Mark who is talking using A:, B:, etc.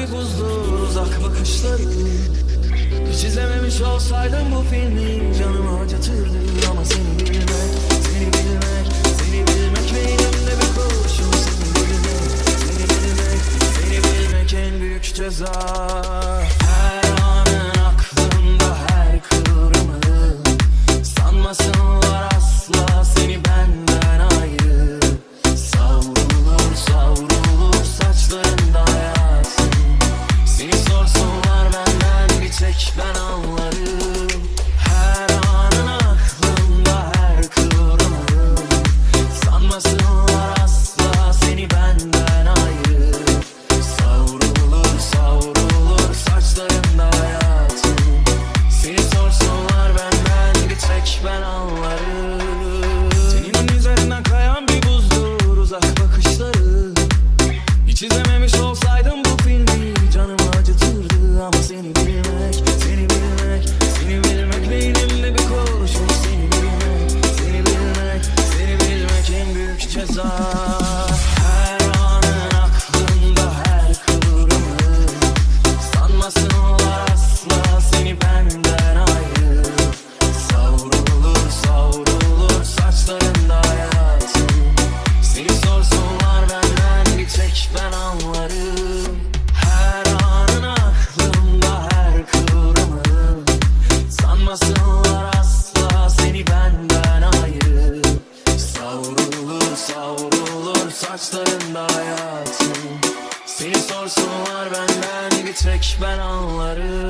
A: bir buzdur uzak bakışların Çizememiş olsaydım bu filmi canımı acıtırdı ama seni bilmek, seni bilmek, seni bilmek ve bir kurşun seni bilmek, seni bilmek, seni bilmek en büyük ceza. kolları saçlarında hayatım Seni sorsunlar benden bitmek ben anlarım.